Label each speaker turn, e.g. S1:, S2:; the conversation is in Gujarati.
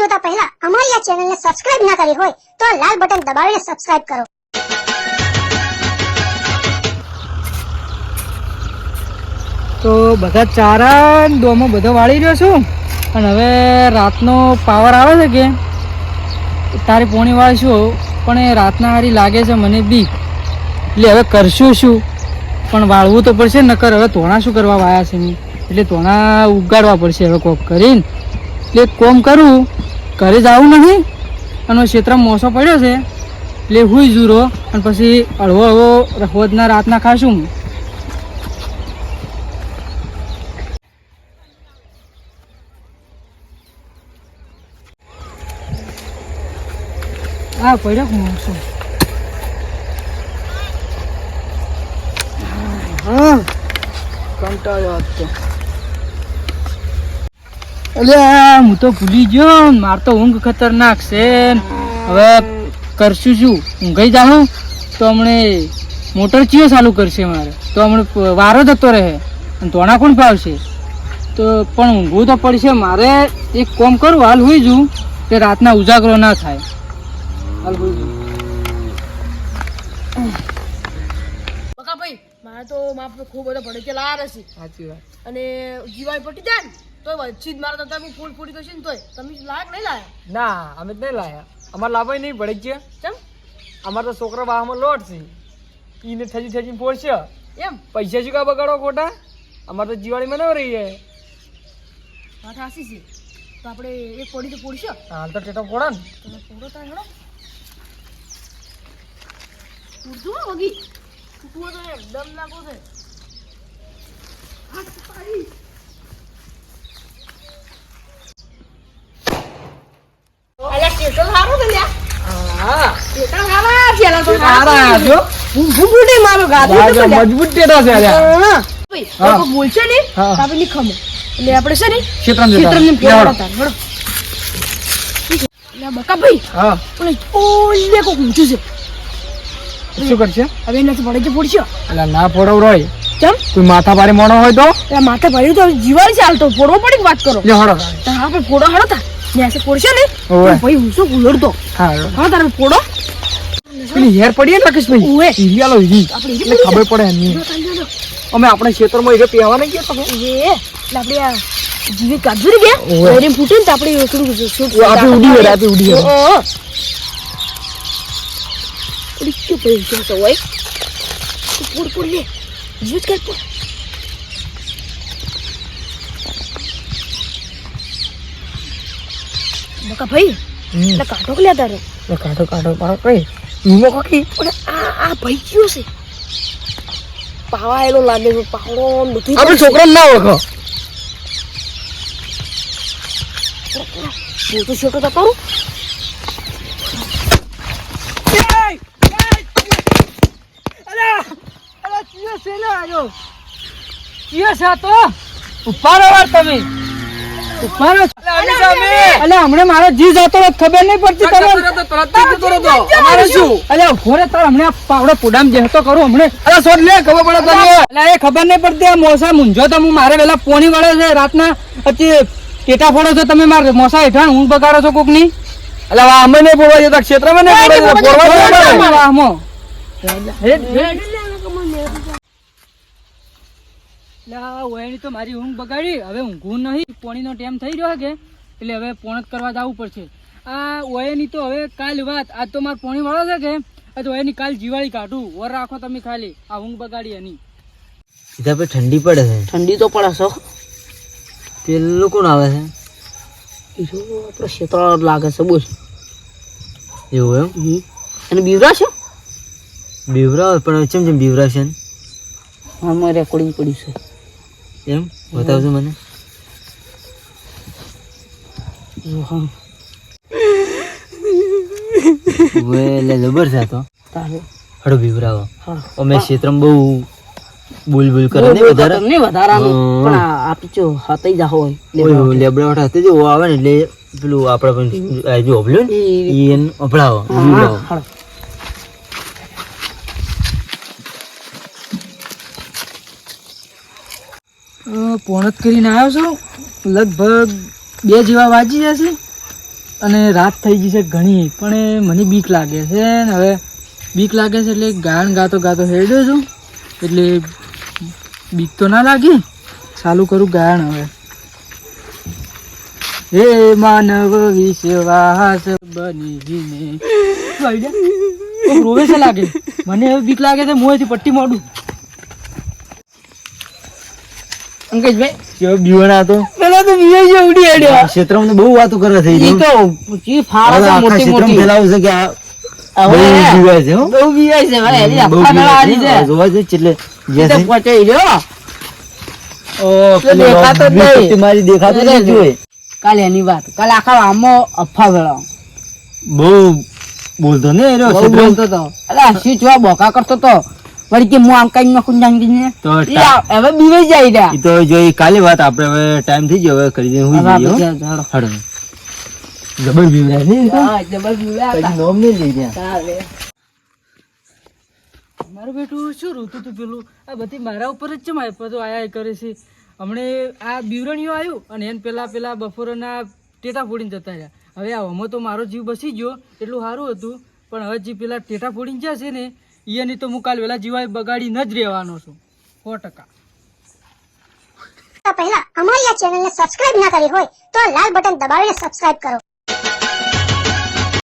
S1: જોતા પહેલા અમારી આ ચેનલને સબસ્ક્રાઇબ ના કરી હોય તો આ લાલ બટન દબાવીને સબસ્ક્રાઇબ કરો.
S2: તો બધા ચારા ડોમો બધો વાળી રહ્યો છું. અને હવે રાતનો પાવર આવે છે કે? તારી પોણી વાળશું પણ એ રાતના હારી લાગે છે મને બી એટલે હવે કરશું શું? પણ વાળવું તો પડશે, નકર હવે તોણા શું કરવા વાયા છે એટલે તોણા ઉગાડવા પડશે હવે કોક કરીને. એટલે એક કોમ કરું, ઘરે જવું નથી અને ક્ષેત્રમાં મોસો પડ્યો છે, એટલે હુઈ જુરો અને પછી હળવો હળવો રોજના રાતના ખાશું હા. પડ્યો મોસો? હા, કંટાળ્યો આજ અલ્યા, હું તો ભૂલી ગયો. માર તો ઊંઘ ખતરનાક છે. હવે કરશું શું? ઊંઘાઈ જાઉં તો હમણે મોટર ચિયો ચાલુ કરશે મારે? તો હમણે વારો જતો રહે. અને ધોણા કોણ પાવશે તો પણ ઊંઘવું તો પડશે. મારે એક કોમ કરું, હાલ હોઈ જઉં, કે રાતના ઉજાગરો ના થાય. હાલ હોઈ જઉં.
S3: મારે તો તો ખૂબ બધો ભડકે લાર હશે
S2: સાચી વાત.
S3: અને જીવાય પટી જાય તોય વચ્ચે જ મારા તો તમે ફૂલ ફૂટી તો છે ને તોય. તમે લાયક નહીં લાયા?
S2: ના અમે જ નહીં લાયા. અમારે લાભાઈ નહીં ભડક છે
S3: કેમ
S2: અમારે તો છોકરા વાહમાં લોટ છે. ઈને થજી થજી પોડશે
S3: એમ?
S2: પૈસા શું કા બગાડો ખોટા? અમારે તો દિવાળીમાં ન રહી જાય
S3: વાત હાસી છે. તો આપણે એક પડી તો પોડશે
S2: હાલ તો ટેટો ફોડા ને.
S3: તમે પોડો તો હેડો. પૂરતું વગી. તું તો એકદમ નાખો છે બકા ભાઈ. ઓલે કોક ઊંચું છે.
S2: શું કરશે?
S3: હવે એને પડે છે
S2: એટલે ના ફોડવ રોય.
S3: કેમ?
S2: તું માથા ભારે મોણો હોય તો?
S3: માથે ભર્યું તો જીવાડી ચાલતો ફોડવો પડે વાત કરો?
S2: જો હડો
S3: હા આપણે ફોડો હડો તા. મેસે પડશે ને? ભાઈ હું શું ઉલડતો
S2: હા.
S3: હા તારે ફોડો
S2: પેલી હેર પડી ને રાકેશભાઈ?
S3: ઓવે.
S2: ઈરી. આલો ઈરી એટલે ખબર પડે એની. અમે આપણે ખેતરમાં ઈરે પીવા નહીં ગયા તમે?
S3: એ એટલે આપણે આ જીવી કાઢું ને
S2: ઓવે.
S3: ગયા ઓરે ફૂટે ને આપણે થોડું શૂટ
S2: આપણે ઉડી ગયા, આપણે ઉડી ગયા.
S3: પૂર લે જીવ જ કર પૂર બકા ભાઈ એટલે કાઢો લે તારે
S2: કાઢો કાઢો પાડો કઈ ઈમો કોકી
S3: અને આ આ ભાઈ કયો છે પાવાયેલો લાગે છે પાવડો બધું
S2: આપણે છોકરા ના ઓળખો
S3: હું તો છોટો તો કરું
S2: ઉપાડો વાર તમે ઉપાડો અલે હમણે મારો જી જતો ખબર નહીં પડતી તમને અમારે શું અલે ઘોરે તાર હમણે પાવડો પુડામ જેહતો કરું હમણે અલે સોટ લે ખબર પડે તને અલે એ ખબર નહીં પડતી આ મોસા મુંજો તો હું મારે વેલા પોણી વળે છે રાતના પછી ટેટા ફોડો છો તમે મારે મોસા હેઠાણ ઊંઘ બગાડો છો કોકની એટલે અમે નહીં ફોડવા જતા ક્ષેત્રમાં નહીં ફોડવા લા ઓયની તો મારી ઊંઘ બગાડી. હવે ઊંઘું નહીં પોણીનો ટાઈમ થઈ રહ્યો કે એટલે હવે પોણત કરવા જવું પડશે. આ ઓયની તો હવે કાલ વાત. આજ તો મારે પોણી વાળો છે કે? આજ ઓયની કાલ જીવાળી કાઢું. વર રાખો તમે ખાલી. આ ઊંઘ બગાડી એની.
S4: સીધા પે ઠંડી પડે છે.
S3: ઠંડી તો પડે છો.
S4: પેલું કોણ આવે છે?
S3: બીજું આપણો લાગે છે બોલ.
S4: એવું એમ?
S3: અને બીવરા છે?
S4: બીવરા પણ ચેમ ચેમ બીવરા છે
S3: અમારે રેકોર્ડિંગ પડ્યું છે.
S4: એમ? બતાવજો મને. એટલે જબર છે તો. હડો બીવરાવો અમે ક્ષેત્રમાં બહુ બોલ બોલ કરે ને વધારે.
S3: નહીં વધારાનું. પણ આ પીછો હાથઈ જા હોય
S4: લેબડા વાળા હતે જો આવે ને એટલે પેલું આપણે પણ જો અભલ્યો ને એને અભડાવો બીવરાવો
S2: પોણત કરીને આવ્યો છું. લગભગ બે જેવા વાંચી જશે અને રાત થઈ ગઈ છે ઘણી, પણ મને બીક લાગે છે ને હવે બીક લાગે છે એટલે ગાયન ગાતો ગાતો હેડ્યો છું. એટલે બીક તો ના લાગી, ચાલુ કરું ગાયન હવે. હે માનવ વિશ્વાસ બની રોવે છે લાગે. મને હવે બીક લાગે છે મોંથી પટ્ટી મોડું.
S5: અંકિતભાઈ
S4: બીવાના હતો
S5: પેલા તો બીજો ઉડી હેડ્યો
S4: ક્ષેત્રમાં બહુ વાતો કરે થઈ
S5: ઈ તો ચી ફાળો
S4: હવે
S5: છે
S4: આખા
S5: મોટી મોટી
S4: ફેલાવું છે કે આ બહુ બીવાય છે
S5: બહુ બીવાય છે ભાઈ એની
S4: બહુ
S5: અફવા
S4: બીવાય છે.
S5: છે
S4: જોવા છે એટલે જે છે.
S5: પહોંચાઈ રહ્યો
S4: ઓ,
S5: એટલે દેખાતો નહીં.
S4: મારી દેખાતો નહીં જોઈ.
S5: કાલે એની વાત કાલે આખા આમો અફા વેળો
S4: બહુ બોલતો ને એ રહ્યો
S5: બહુ
S4: ક્ષેત્રમાં.
S5: બોલતો તો અરે શું જોવા બોકા કરતો તો વળી કે હું આમ કઈ નાખું જાંગીને
S4: તો
S5: હવે બીવે જાય રહ્યા
S4: ઈ તો જોઈ કાલે વાત આપણે હવે ટાઈમ થઈ ગયો હવે કરી દે હું. જઈએ. હાડો. જબર બીવડાય છે
S5: હા, જબર બીવાયા
S4: પછી નોમ નહીં લઈ ગયા.
S2: મારું બેટું શું રૂતું તું પેલું? આ બધી મારા ઉપર જ ચમ બધું આયા કરે છે. હમણે આ બીવરણીઓ આવ્યું અને એને પેલા પેલા બપોરના ટેટા ફોડીને જતા રહ્યા. હવે આ હમો તો મારો જીવ બસી ગયો એટલું સારું હતું. પણ હવે જે પેલા ટેટા ફોડીને જશે ને એની તો હું કાલ વેલા જીવાય બગાડીને જ રહેવાનો છું. સો ટકા.
S1: પહેલા અમારી આ ચેનલને સબસ્ક્રાઇબ ના કરી હોય તો લાલ બટન દબાવીને સબસ્ક્રાઇબ કરો.